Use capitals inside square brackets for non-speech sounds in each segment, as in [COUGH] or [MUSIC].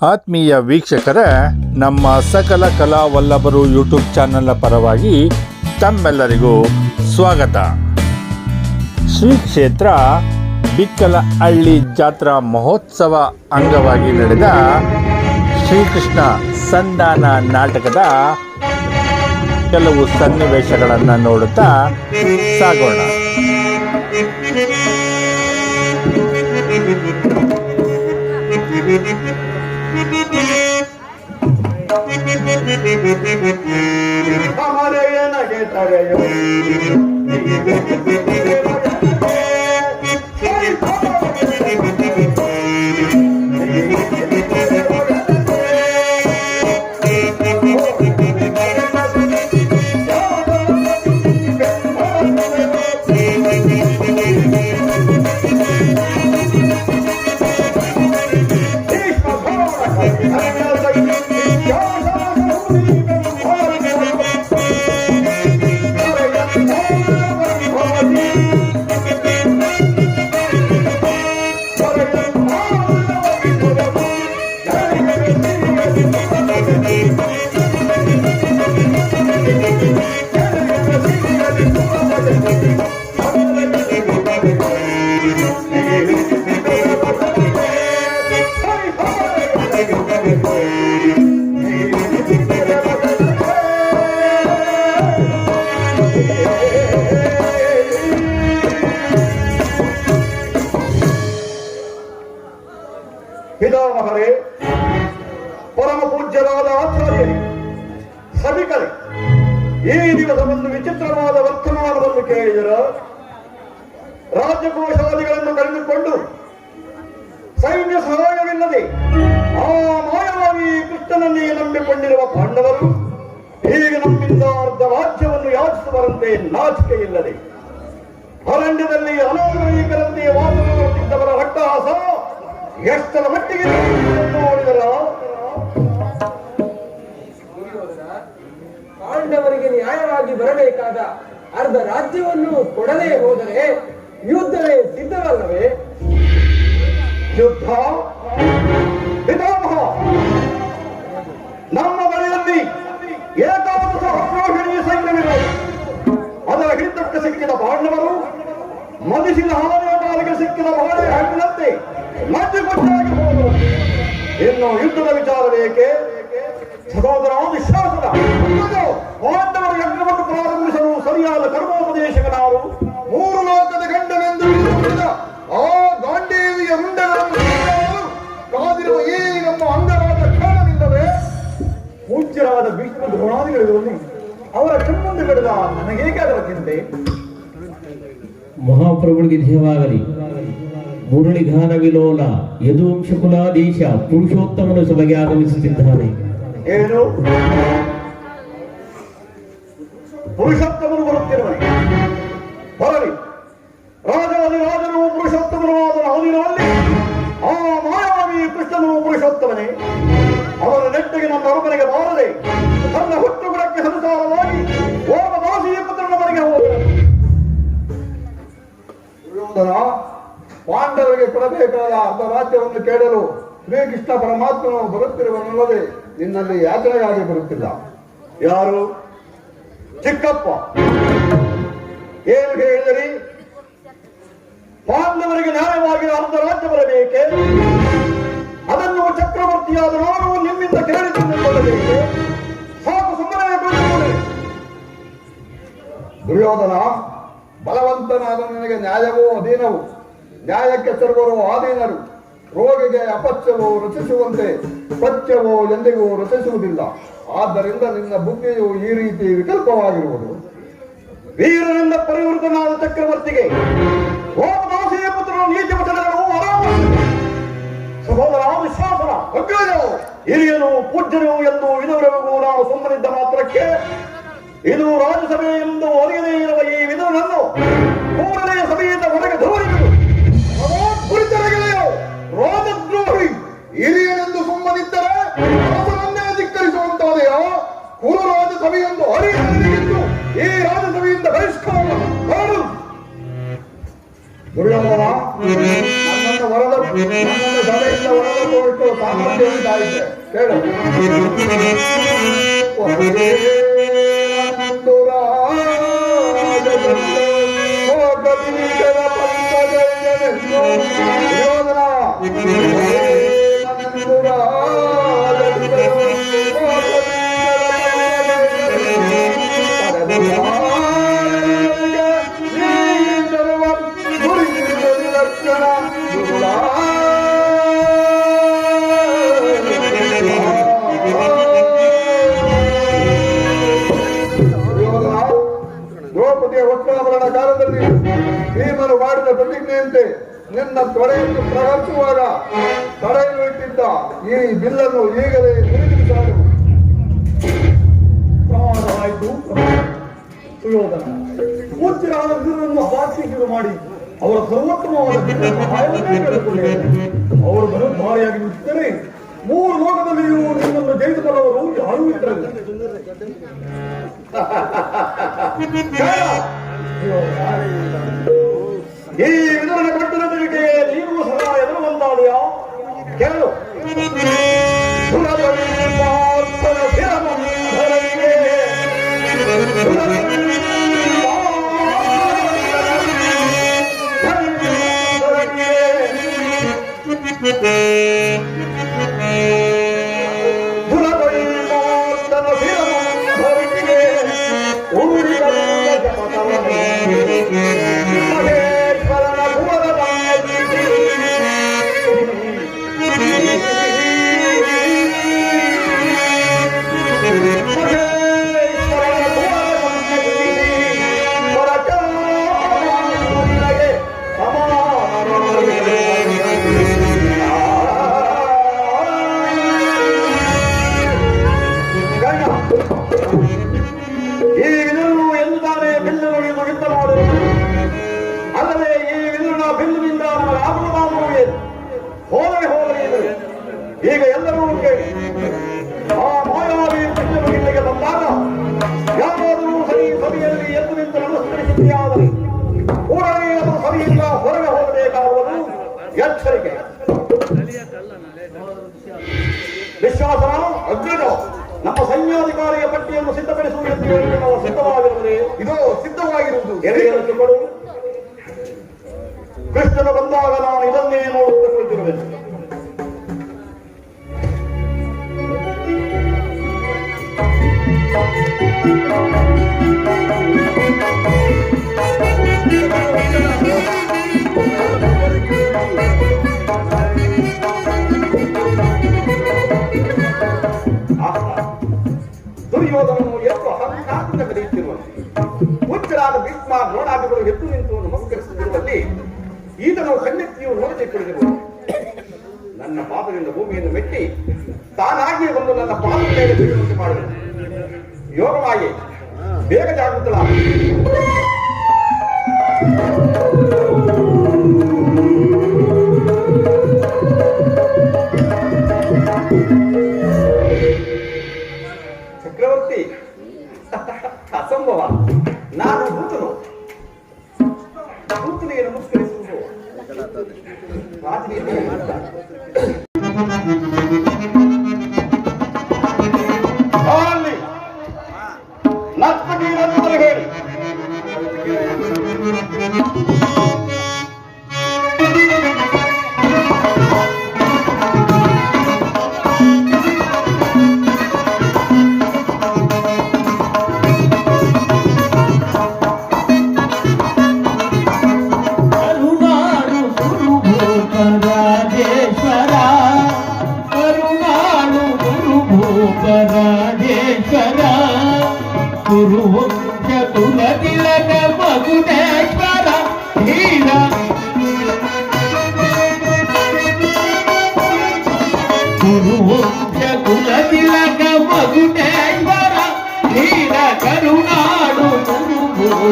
ಆತ್ಮೀಯ ವೀಕ್ಷಕರ, ನಮ್ಮ ಸಕಲ ಕಲಾ ವಲ್ಲಭರು ಯೂಟ್ಯೂಬ್ ಚಾನೆಲ್ನ ಪರವಾಗಿ ತಮ್ಮೆಲ್ಲರಿಗೂ ಸ್ವಾಗತ. ಶ್ರೀ ಕ್ಷೇತ್ರ ಬಿಕ್ಕಲ ಹಳ್ಳಿ ಜಾತ್ರಾ ಮಹೋತ್ಸವ ಅಂಗವಾಗಿ ನಡೆದ ಶ್ರೀಕೃಷ್ಣ ಸಂಧಾನ ನಾಟಕದ ಕೆಲವು ಸನ್ನಿವೇಶಗಳನ್ನು ನೋಡುತ್ತಾ ಸಾಗೋಣ. ಹಮಾರೆ ನನಗೆ ತಡೆಯೋ ಪಿತಾಮಹರೇ ಪೂಜ್ಯರಾದ ಆಚಾರ್ಯರು ಸಭಿಕರೇ, ಈ ದಿವಸ ಒಂದು ವಿಚಿತ್ರವಾದ ವರ್ತಮಾನವನ್ನು ಕೇಳಿದರ. ರಾಜಕೋಶಾದಿಗಳನ್ನು ಕಳೆದುಕೊಂಡು ಸೈನ್ಯ ಸಹಾಯವಿಲ್ಲದೆ ಆ ಮಾಯವಾಗಿ ಕೃಷ್ಣನನ್ನೇ ನಂಬಿಕೊಂಡಿರುವ ಪಾಂಡವರು ಹೀಗೆ ನಂಬಿದ್ದ ಅರ್ಧ ರಾಜ್ಯವನ್ನು ಯಾಚಿಸುವರಂತೆ ನಾಚಿಕೆ ಇಲ್ಲದೆ ಅರಣ್ಯದಲ್ಲಿ ಅನಾಗರಿಕರಂತೆ ವಾಸ ಮಾಡುತ್ತಿದ್ದವರ ರಕ್ತಹಾಸ ಎಷ್ಟರ ಮಟ್ಟಿಗೆ ನೋಡಿದರ ಪಾಂಡವರಿಗೆ ನ್ಯಾಯವಾಗಿ ಬರಬೇಕಾದ ಅರ್ಧ ರಾಜ್ಯವನ್ನು ಕೊಡದೇ ಹೋದರೆ ಯುದ್ಧವೇ ಸಿದ್ಧವಲ್ಲವೇ? ಯುದ್ಧ? ನಮ್ಮ ಬಳಿಯಲ್ಲಿ ಅಕ್ರೋಷಣೀಯ ಸೈನ್ಯವಿದೆ ಅದರ ಹಿಡಿತಕ್ಕೆ ಸಿಕ್ಕಿದ ಪಾಂಡವರು ಮದಿಸಿದ ಹಾನೆಯ ಕಾಲಿಗೆ ಸಿಕ್ಕಿದ ಬಾಳೆ ಹಣ್ಣಿನಂತೆ ನಜ್ಜುಗೊಟ್ಟಾಗಿ ಹೋದರು. ಇನ್ನು ಯುದ್ಧದ ವಿಚಾರ ಬೇಕೆ ಸಹೋದರ ವಿಶ್ವಾಸದ ಯಜ್ಞವನ್ನು ಪ್ರಾರಂಭಿಸಲು ಸರಿಯಾದ ಕರ್ಮೋಪದೇಶಕನಾರು ಮೂರು ಲೋಕದ ಗಂಡನೆಂದು ಆ ಗಾಂಡೇವಿಯ ಮುಂಡಗಳನ್ನು ಕಾದಿರುವ ಈ ನಮ್ಮ ಅಂಗರಾದ ಕಾರಣವಿಲ್ಲವೇ ಪೂಜ್ಯರಾದ ವಿಷ್ಣು ದ್ರೋಣಾದಿಗಳಿರುವಲ್ಲಿ ಅವರ ಕಣ್ಮುಂದೆ ಬೆಳೆದ ನನಗೇಕೆ ಅದರ ಚಿಂತೆ? ಮಹಾಪ್ರಭುಗಳಿಗೆ ಧ್ಯೇಯವಾಗಲಿ ಮುರಳಿಗಾನ ವಿಲೋಲ ಯದುವಂಶ ಕುಲಾದೇಶ ಪುರುಷೋತ್ತಮನ ಸಭೆಗೆ ಆಗಮಿಸುತ್ತಿದ್ದಾನೆ ಏನು? ಪುರುಷೋತ್ತಮನು ಬರುತ್ತಿರುವನೆ ಬರಲಿ. ರಾಜಾದಿ ರಾಜನು ಪುರುಷೋತ್ತಮನು ಅವನಿರುವಲ್ಲಿ ಆ ಮಾಯಾವಿ ಕೃಷ್ಣನು ಪುರುಷೋತ್ತಮನೇ. ಅವರ ನೆಟ್ಟಿಗೆ ನಮ್ಮ ಅರಮನೆಗೆ ಬಾರದೆ ತನ್ನ ಹುಟ್ಟು ಗುಣಕ್ಕೆ ಅನುಸಾರವಾಗಿ ಓರ್ವ ದಾಸಿಯ ಪುತ್ರನ ಮನೆಗೆ ಹೋದನು ಪಾಂಡವರಿಗೆ ಕೊಡಬೇಕಾದ ಅರ್ಧ ರಾಜ್ಯವನ್ನು ಕೇಳಲು ಶ್ರೀಕೃಷ್ಣ ಪರಮಾತ್ಮನು ಬರುತ್ತಿರುವನಲ್ಲದೆ ನಿನ್ನಲ್ಲಿ ಯಾತನೆಗಾಗಿ ಬರುತ್ತಿಲ್ಲ. ಯಾರು? ಚಿಕ್ಕಪ್ಪ. ಏನು ಹೇಳಿದರಿ? ಪಾಂಡವರಿಗೆ ನ್ಯಾಯವಾಗಿ ಅರ್ಧ ರಾಜ್ಯ ಬರಬೇಕೆ? ಅದನ್ನು ಚಕ್ರವರ್ತಿಯಾದ ನಾನು ನಿಮ್ಮಿಂದ ಕೇಳಿಸಿಕೊಳ್ಳಬೇಕೆ ಸಾಕು ಸುಮ್ಮನೆ. ದುರ್ಯೋಧನ, ಬಲವಂತನಾದ ನನಗೆ ನ್ಯಾಯವೋ ಅಧೀನವು? ನ್ಯಾಯಕ್ಕೆ ಸರ್ವರು ಆಧೀನರು? ರೋಗಿಗೆ ಅಪತ್ಯವೋ ರಚಿಸುವಂತೆ ಪಥ್ಯವೋ ಎಂದಿಗೂ ರಚಿಸುವುದಿಲ್ಲ. ಆದ್ದರಿಂದ ನಿನ್ನ ಬುದ್ಧಿಯು ಈ ರೀತಿ ವಿಕಲ್ಪವಾಗಿರುವುದು. ವೀರನಿಂದ ಪರಿವರ್ತನಾದ ಚಕ್ರವರ್ತಿಗೆ. ಸಹೋದರ ವಿಶ್ವಾಸನ ಹಿರಿಯರು ಪೂಜ್ಯರು ಎಂದು ಇದುವರೆಗೂ ನಾವು ಸುಮ್ಮನಿದ್ದ ಮಾತ್ರಕ್ಕೆ, ಇದು ರಾಜ್ಯಸಭೆ ಎಂದು ಅರಿಯದೇ ಇರುವ ಈ ವಿಧವನ್ನು ಕೂಡಲೇ ಸಭೆಯಿಂದ ಹೊರಗೆ ಕುರಿತರಗೆಳೆಯೋ ರಾಜದ್ರೋಹಿ ಹಿರಿಯನೆಂದು ಸುಮ್ಮನಿದ್ದರೆ ಅರಸನನ್ನೇ ಧಿಕ್ಕರಿಸುವಂತಾದೆಯೋ? ಕುರು ರಾಜಸಭೆಯೆಂದು ಅರಿಯಲಿದ್ದು ಈ ರಾಜಸಭೆಯಿಂದ ಬಹಿಷ್ಕಾರ ಮಾಡು. ದುರ್ಯೋಧನ, ನನ್ನನ್ನು ಹೊರಡ ನನ್ನನ್ನು ಸಭೆಯಿಂದ ಕೇಳು. ಒಂದೇ ದ್ರೌಪದಿಯ ವಸ್ತ್ರಾಭರಣ ಕಾಲದಲ್ಲಿ ಭೀಮನು ಮಾಡಿದ ಪ್ರತಿಜ್ಞೆಯಂತೆ ನಿನ್ನ ತೊಡೆಯನ್ನು ಪ್ರಹರಿಸುವಾಗ ತಡೆಯನ್ನು ಇಟ್ಟಿದ್ದ ಈ ಬಿಲ್ಲನ್ನು ಈಗಲೇ ತಿರುಗಿಸಾಡು ಪ್ರಮಾಣವಾಯಿತು. ಸುಯೋಧನ ಪೂಜ್ಯರಾದ ವೀರರನ್ನು ಶುರು ಮಾಡಿ, ಅವರ ಸರ್ವೋತ್ತಮವಾದ ಅವರು ಬಲಧಾರಿಯಾಗಿ ನಿಂತಿದ್ದರೆ ಮೂರು ಲೋಕದಲ್ಲಿಯೂ ನಿನ್ನನ್ನು ಜಯಿಸಬಲ್ಲವರು ಯಾರೂ ಇರಲಿಲ್ಲ [LAUGHS] ಈ ವಿಧವನ ಕಟ್ಟಡದಲ್ಲಿಗೆ ನೀರು ಸದಾ ಎದುರುವಂತಾದೆಯಾ ಕೇಳು. ಸುರದಲ್ಲಿ ಶಿರಮಂಧರನಿಗೆ ಸಿದ್ಧವಾಗಿರುವುದು. ಕೃಷ್ಣನು ಬಂದಾಗ ನಾನು ಇದನ್ನೇ ನೋಡುತ್ತಾ ಕುಳಿತಿರುವೆನು ಆಹಾ. ದುರ್ಯೋಧನನು ಎಷ್ಟು ಅಹಂಕಾರದಿಂದ ಬೆಳೆಯುತ್ತಿರುವಂತೆ ಹುಚ್ಚರಾದ ಭೀಷ್ಮ ದ್ರೋಣಾದಿಗಳು ಎದ್ದು ನಿಂತು ನಮಸ್ಕರಿಸುತ್ತಿರುವಲ್ಲಿ ಈತನು ಕಣ್ಣೆತ್ತಿಯು ನೋಡಿಕೊಳ್ಳಿರುವ ನನ್ನ ಪಾದದಿಂದ ಭೂಮಿಯನ್ನು ಮೆಟ್ಟಿ ತಾನಾಗಿಯೇ ಬಂದು ನನ್ನ ಪಾದದ ಮೇಲೆ ಬೀಳುವಂತೆ ಮಾಡಿದರು ಯೋಗವಾಗಿ ಬೇಗ ಜಾಗೃತಳ మాట్లాడుతుంది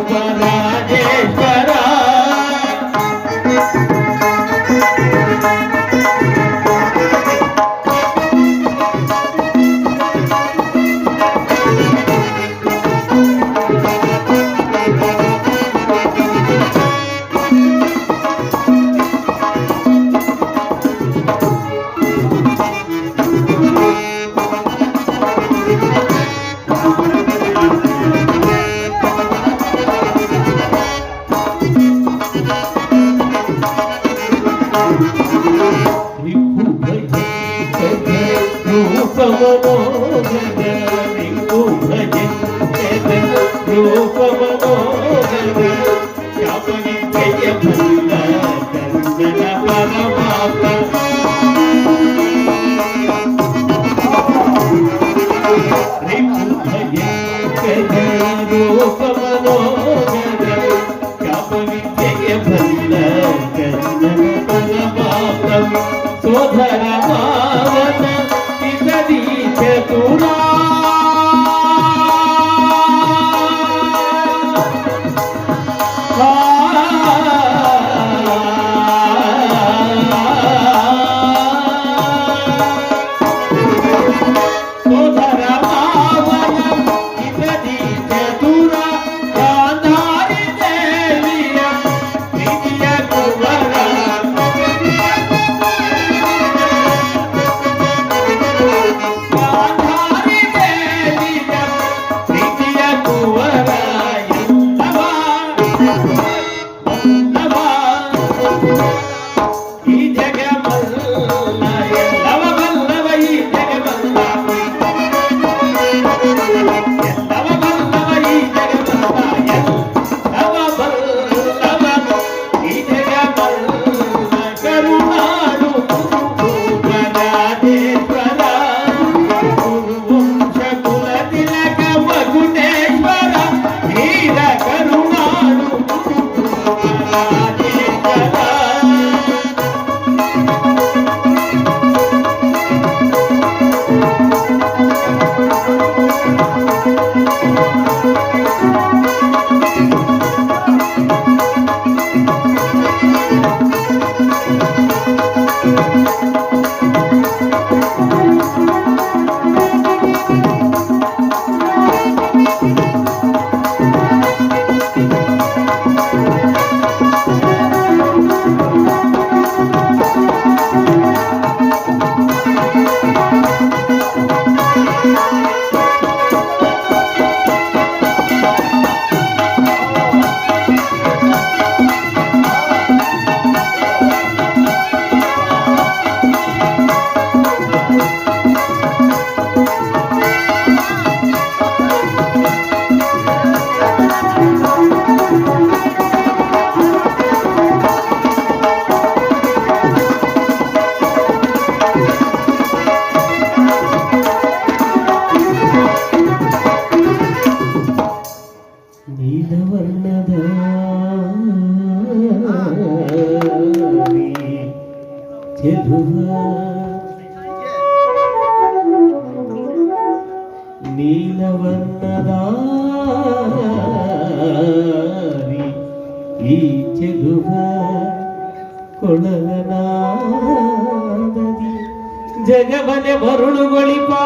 para ಜಗವನೆ ಮರುಳುಗೊಳಿಪಾ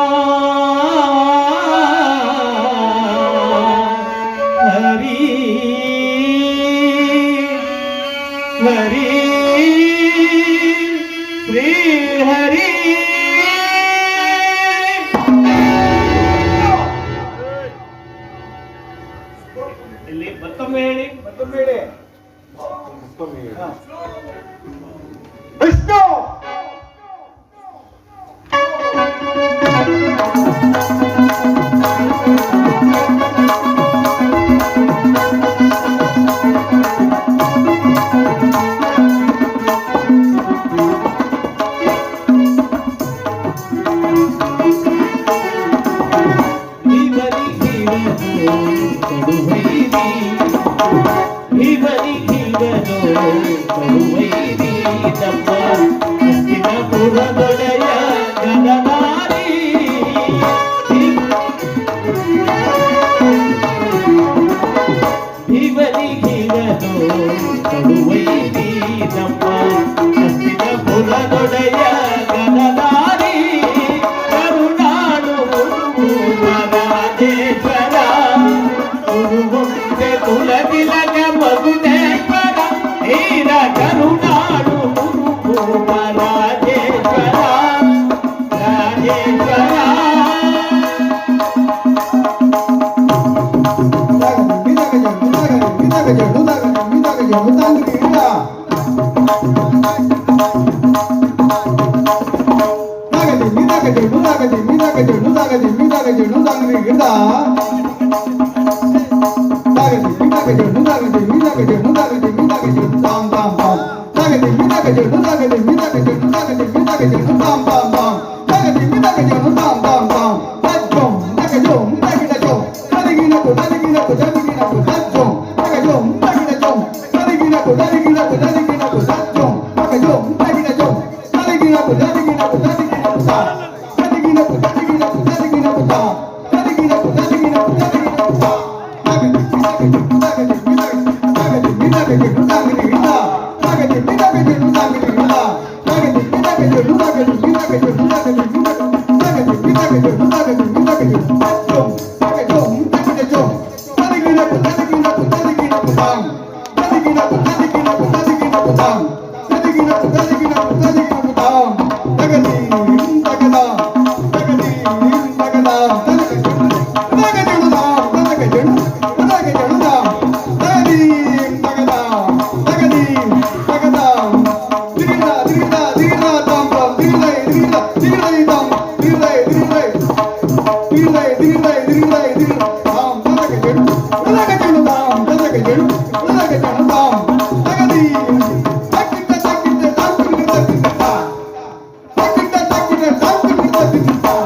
மீதாகத்தில் முதாகத்தில் மீதாகத்தில் முதாகத்தில் மீதாகத்தில் முதாம்பா de pau.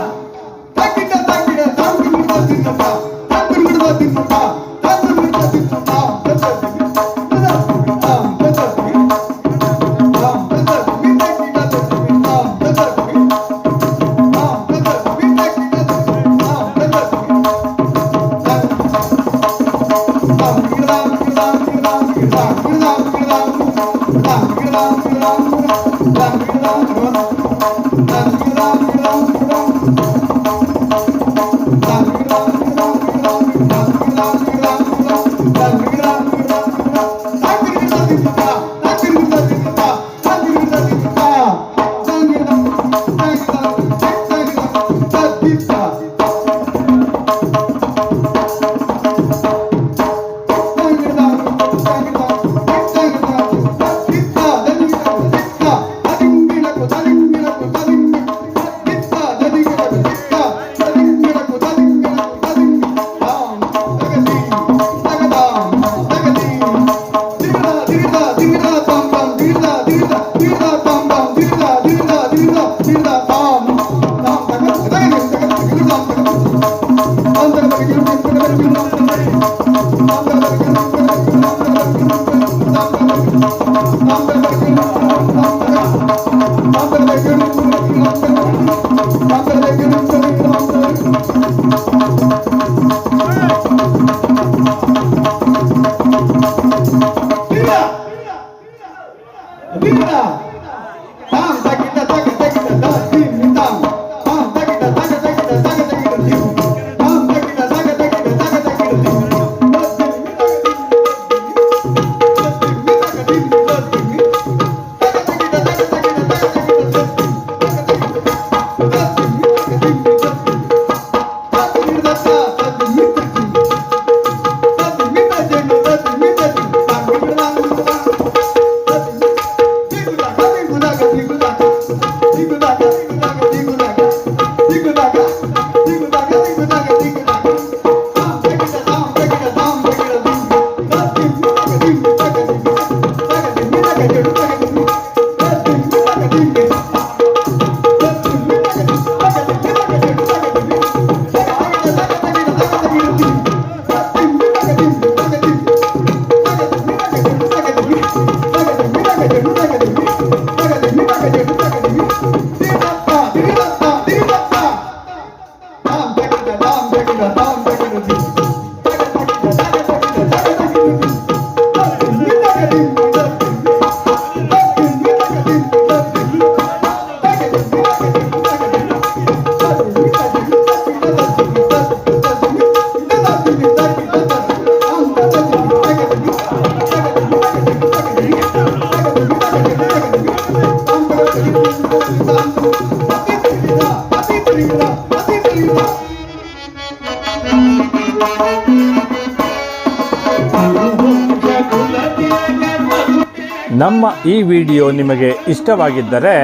ನಮ್ಮ ಈ ವಿಡಿಯೋ ನಿಮಗೆ ಇಷ್ಟವಾಗಿದ್ದರೆ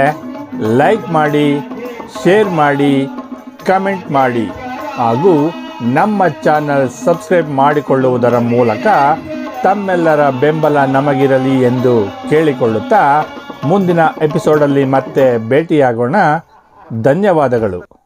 ಲೈಕ್ ಮಾಡಿ, ಶೇರ್ ಮಾಡಿ, ಕಮೆಂಟ್ ಮಾಡಿ ಹಾಗೂ ನಮ್ಮ ಚಾನಲ್ ಸಬ್ಸ್ಕ್ರೈಬ್ ಮಾಡಿಕೊಳ್ಳುವುದರ ಮೂಲಕ ತಮ್ಮೆಲ್ಲರ ಬೆಂಬಲ ನಮಗಿರಲಿ ಎಂದು ಕೇಳಿಕೊಳ್ಳುತ್ತಾ ಮುಂದಿನ ಎಪಿಸೋಡಲ್ಲಿ ಮತ್ತೆ ಭೇಟಿಯಾಗೋಣ. ಧನ್ಯವಾದಗಳು.